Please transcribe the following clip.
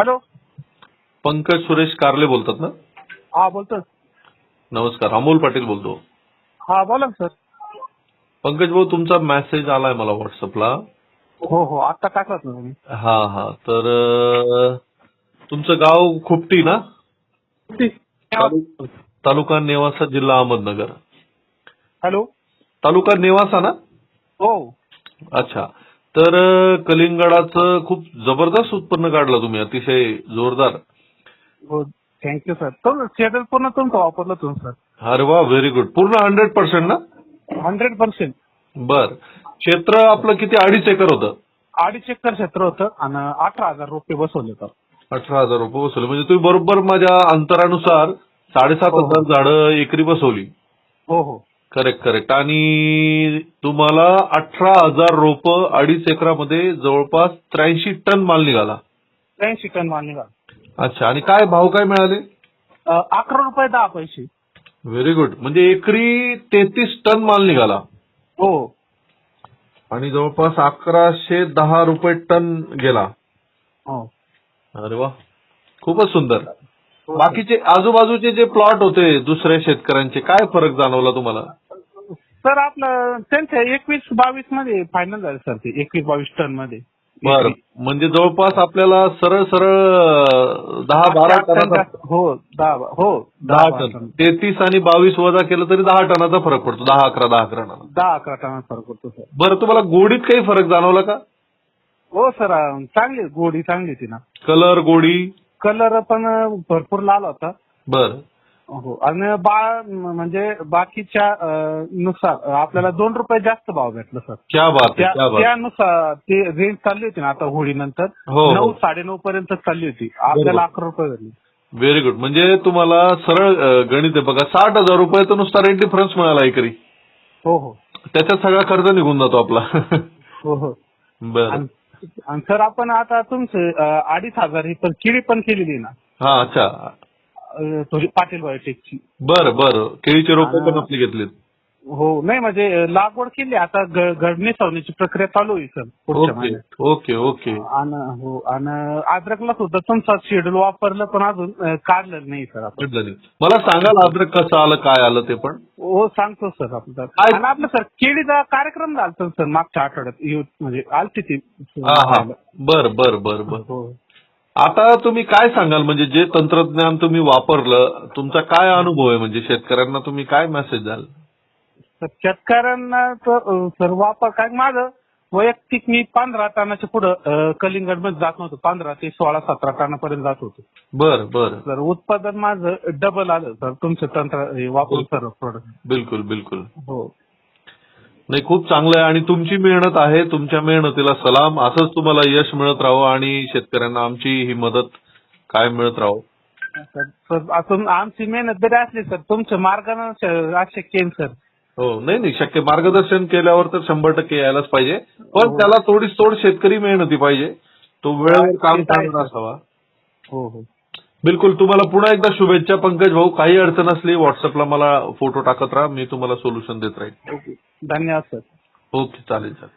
Hello. Pankaj Suresh कारले बोलतात ना? हा बोलतो नमस्कार अमोल पाटील बोलतो. हा बोला ना सर. पंकज भाऊ तुमचा मेसेज आलाय मला व्हॉट्सअपला हो हो आत्ता टाकलात ना हा हा तर अं, तुमचं गाव खुपटी ना? तालु- तालुका नेवासा जिल्हा अहमदनगर. हॅलो. तालुका नेवासा ना? हो. अच्छा. तर कलिंगडाचं खूप जबरदस्त उत्पन्न काढलं तुम्ही अतिशय जोरदार. हो थँक्यू सर तो शेड्यूल पूर्ण तुमचं वापरलं तुम्ही सर अरे वा व्हेरी गुड पूर्ण हंड्रेड पर्सेंट ना? हंड्रेड पर्सेंट बर. क्षेत्र आपलं किती? अडीच एकर होतं. अडीच एकर क्षेत्र होतं आणि अठरा हजार रुपये बसवले तर अठरा हजार रुपये बसवले. म्हणजे तुम्ही बरोबर माझ्या अंतरानुसार साडेसात हो. हजार झाडं एकरी बसवली. हो हो. करेक्ट करेक्ट आणि तुम्हाला अठरा हजार रोपं अडीच एकरामध्ये जवळपास त्र्याऐंशी टन माल निघाला. त्र्याऐंशी टन माल निघाला. अच्छा आणि काय भाव काय मिळाले? अं, अकरा रुपये दहा पैसे. व्हेरी गुड म्हणजे एकरी तेहतीस टन माल निघाला. हो. आणि जवळपास अकराशे दहा रुपये टन गेला. हो. अरे वा. खूपच सुंदर. बाकीचे आजूबाजूचे जे प्लॉट होते दुसऱ्या शेतकऱ्यांचे काय फरक जाणवला तुम्हाला? सर आपलं त्यांच्या एकवीस बावीसमध्ये फायनल झालं सर ते एकवीस बावीस टनमध्ये. बर. म्हणजे जवळपास आपल्याला सरळ सरळ दहा बारा टनाचा हो दहा हो दहा टन तेहतीस आणि बावीस वजा केलं तरी दहा टनाचा फरक पडतो दहा अकरा दहा अकरा दहा अकरा टनाचा फरक पडतो सर. बरं तुम्हाला गोडीत काही फरक जाणवला का? हो सर चांगली गोडी चांगली होती ना. कलर गोडी? कलर पण भरपूर लाल होता. बर. हो. आणि बा म्हणजे बाकीच्या नुसार आपल्याला दोन रुपये जास्त भाव भेटला सर. क्या बात आहे त्या- क्या बात आहे. त्यानुसार ते रेंज चालली होती ना आता होळीनंतर. हो, हो. नऊ साडेनऊ पर्यंत चालली होती. आपल्याला. अकरा रुपये भेटले. व्हेरी गुड म्हणजे तुम्हाला सरळ अं, गणित आहे बघा साठ हजार रुपये तर नुसता रेट डिफरन्स मिळाला एकरी. हो हो. त्याच्यात सगळा खर्च निघून जातो आपला. हो हो. बर. आणि आणि सर आपण आता तुमचे अं, अडीच हजार ही पण केळी पण केलेली ना? हा अच्छा. थोडी पाटील बायोटेकची बर बर. केळीचे रोपे पण. आपली घेतलीत. हो नाही म्हणजे लागवड केली. आता घडणी सवण्याची प्रक्रिया चालू आहे सर पुढच्या ओके महिन्यात. Okay okay. आणि हो आणि अद्रकला सुद्धा तुमचा शेड्यूल वापरलं पण अजून अं, काढलं नाही सर आपण. नाही. मला सांगाल अद्रक कसं आलं काय आलं ते पण? हो सांगतो सर आपलं काय- आणि आपलं सर केळीचा कार्यक्रम झाला सर मागच्या आठवड्यात युथ म्हणजे आलती ती. हा हा. बर बर बर बर. हो. आता तुम्ही काय सांगाल? म्हणजे जे तंत्रज्ञान तुम्ही वापरलं तुमचा काय अनुभव आहे? म्हणजे शेतकऱ्यांना तुम्ही काय मेसेज द्याल? तर शेतकऱ्यांना तर सर वापर काय माझं वैयक्तिक मी पंधरा टनाच्या पुढं कलिंगडमध्ये जात नव्हतो. पंधरा ते सोळा सतरा टनापर्यंत जात होतो. बर बर. तर उत्पादन माझं डबल आलं. सर तुमचं तंत्र हे वापरून सर्व प्रोडक्ट बिलकुल बिलकुल. हो. नाही खूप चांगलं आहे आणि तुमची मेहनत आहे तुमच्या मेहनतीला सलाम. असंच तुम्हाला यश मिळत राहो आणि शेतकऱ्यांना आमची ही मदत काय मिळत राहो आमची मेहनत जरी असली सर तुमच्या मार्गानं श- अशक्य आहे सर. हो नाही नाही शक्य मार्गदर्शन केल्यावर तर शंभर टक्के यायलाच पाहिजे. पण हो. त्याला थोड शेतकरी मेहनती पाहिजे. तो वेळेवर काम. करणार असावा हो हो. बिलकुल तुम्हाला पुन्हा एकदा शुभेच्छा पंकज भाऊ. काही अडचण असली व्हॉट्सअपला मला फोटो टाकत राहा. मी तुम्हाला सोल्युशन देत राहील ओके धन्यवाद सर ओके चालेल चालेल.